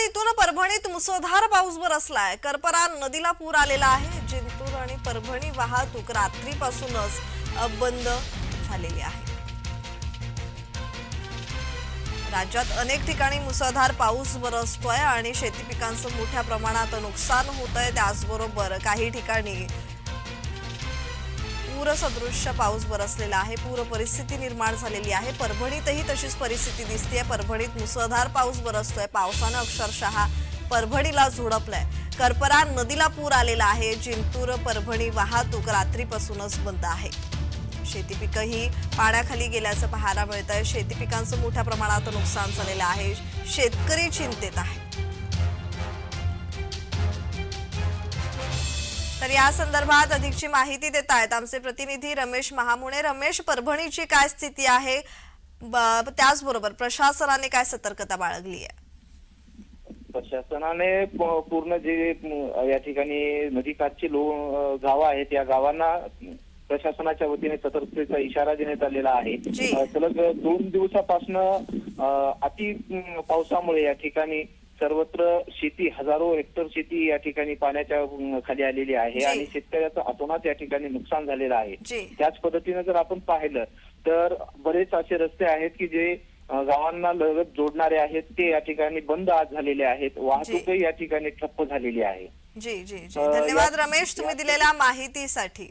आणि इथून परभणीत मुसळधार पाऊस बरसलाय करपरा नदीला पूर आलेला आहे. जिंतूर आणि परभणी वाहतूक रात्रीपासूनच बंद झालेली आहे. राज्यात अनेक ठिकाणी मुसळधार पाऊस बरसतोय आणि शेती पिकांचं मोठ्या प्रमाणात नुकसान होत आहे त्याचबरोबर काही ठिकाणी पूरसदृश्य पाऊस बरसलेला आहे. पूर परिस्थिती निर्माण झालेली आहे. परभणीतही तशीच परिस्थिती दिसतेय. परभणीत मुसळधार पाऊस बरसतोय पावसानं अक्षरशः परभणीला झोडपलंय. करपरा नदीला पूर आलेला आहे. जिंतूर परभणी वाहतूक रात्रीपासूनच बंद आहे. शेती पिकंही पाण्याखाली गेल्याचं पाहायला मिळत आहे शेती पिकांचं मोठ्या प्रमाणात नुकसान झालेलं आहे. शेतकरी चिंतेत आहे तर या संदर्भात अधिकची माहिती देत आहेत आमचे प्रतिनिधी रमेश महामुणे. रमेश परभणीची काय स्थिती आहे? त्याचबरोबर प्रशासनाने काय सतर्कता बाळगली आहे प्रशासनाने पूर्ण जे या ठिकाणी नदीकाठची लो गावं आहेत या गावांना प्रशासनाच्या वतीने सतर्कतेचा इशारा देण्यात आलेला आहे. सलग दोन दिवसापासून अति पावसामुळे या ठिकाणी सर्वत्र शेती हजारो हेक्टर शेती या ठिकाणी पाण्याच्या खाली आलेली आहे. आणि शेतकऱ्याचं अतोनात या ठिकाणी नुकसान झालेलं आहे. त्याच पद्धतीने जर आपण पाहिलं तर बरेच असे रस्ते आहेत की जे गावांना लगत जोडणारे आहेत ते या ठिकाणी बंद आज झालेले आहेत. वाहतूकही या ठिकाणी ठप्प झालेली आहे. जी जी धन्यवाद रमेश तुम्ही दिलेल्या माहितीसाठी.